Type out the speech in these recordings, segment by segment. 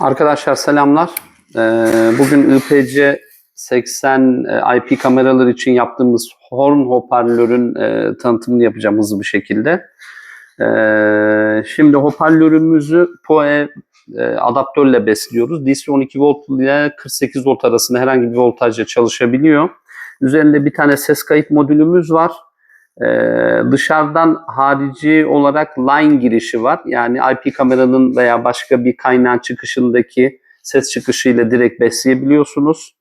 Arkadaşlar selamlar. Ee, Bugün IPC 80 e, IP kameralar için yaptığımız horn hoparlörün e, tanıtımını yapacağım hızlı bir şekilde. Ee, Şimdi hoparlörümüzü PoE e, adaptörle besliyoruz. DC 12 volt ile 48 volt arasında herhangi bir voltajla çalışabiliyor. Üzerinde bir tane ses kayıt modülümüz var. Ee, dışarıdan harici olarak line girişi var. Yani IP kameranın veya başka bir kaynağın çıkışındaki ses çıkışıyla direkt besleyebiliyorsunuz.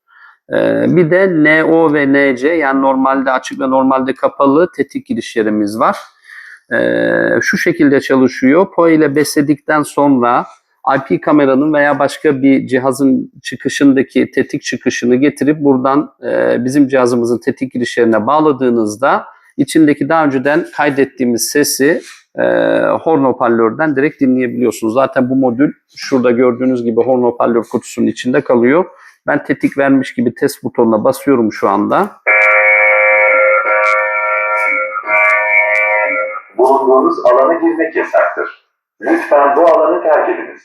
Ee, bir de NO ve NC yani normalde açık ve normalde kapalı tetik girişlerimiz var. Ee, şu şekilde çalışıyor. POE ile besledikten sonra IP kameranın veya başka bir cihazın çıkışındaki tetik çıkışını getirip buradan e, bizim cihazımızın tetik girişlerine bağladığınızda içindeki daha önceden kaydettiğimiz sesi e, horn hoparlörden direkt dinleyebiliyorsunuz. Zaten bu modül şurada gördüğünüz gibi horn hoparlör kutusunun içinde kalıyor. Ben tetik vermiş gibi test butonuna basıyorum şu anda. Bulunduğunuz alana girmek yasaktır. Lütfen bu alanı terk ediniz.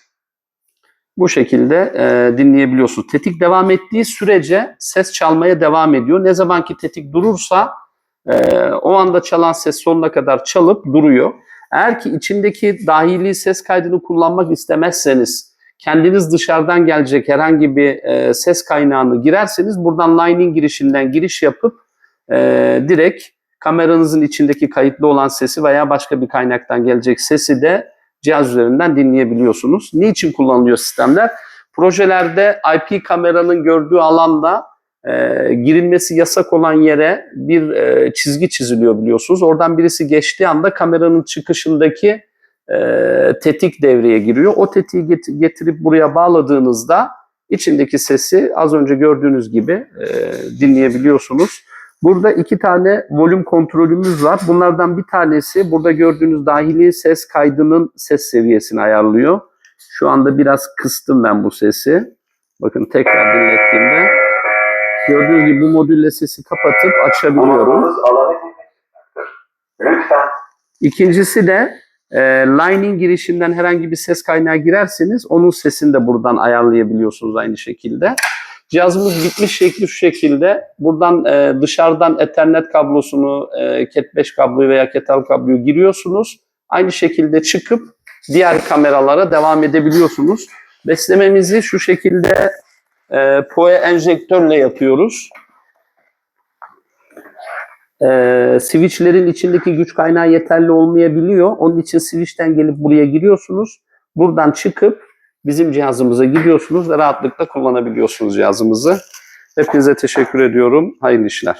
Bu şekilde e, dinleyebiliyorsunuz. Tetik devam ettiği sürece ses çalmaya devam ediyor. Ne zaman ki tetik durursa e, o anda çalan ses sonuna kadar çalıp duruyor. Eğer ki içindeki dahili ses kaydını kullanmak istemezseniz kendiniz dışarıdan gelecek herhangi bir e, ses kaynağını girerseniz buradan line'in girişinden giriş yapıp e, direkt kameranızın içindeki kayıtlı olan sesi veya başka bir kaynaktan gelecek sesi de cihaz üzerinden dinleyebiliyorsunuz. Niçin kullanılıyor sistemler? Projelerde IP kameranın gördüğü alanda e, girilmesi yasak olan yere bir e, çizgi çiziliyor biliyorsunuz. Oradan birisi geçtiği anda kameranın çıkışındaki e, tetik devreye giriyor. O tetiği get- getirip buraya bağladığınızda içindeki sesi az önce gördüğünüz gibi e, dinleyebiliyorsunuz. Burada iki tane volüm kontrolümüz var. Bunlardan bir tanesi burada gördüğünüz dahili ses kaydının ses seviyesini ayarlıyor. Şu anda biraz kıstım ben bu sesi. Bakın tekrar dinlettiğimde gördüğünüz gibi bu modülle sesi kapatıp açabiliyorum. Yasaktır. Lütfen İkincisi de e, line'in girişinden herhangi bir ses kaynağı girerseniz onun sesini de buradan ayarlayabiliyorsunuz aynı şekilde. Cihazımız bitmiş şekli şu şekilde. Buradan e, dışarıdan Ethernet kablosunu, e, Cat5 kabloyu veya Cat kabloyu giriyorsunuz. Aynı şekilde çıkıp diğer kameralara devam edebiliyorsunuz. Beslememizi şu şekilde e, PoE enjektörle yapıyoruz. E, switchlerin içindeki güç kaynağı yeterli olmayabiliyor. Onun için switch'ten gelip buraya giriyorsunuz. Buradan çıkıp bizim cihazımıza gidiyorsunuz ve rahatlıkla kullanabiliyorsunuz cihazımızı. Hepinize teşekkür ediyorum. Hayırlı işler.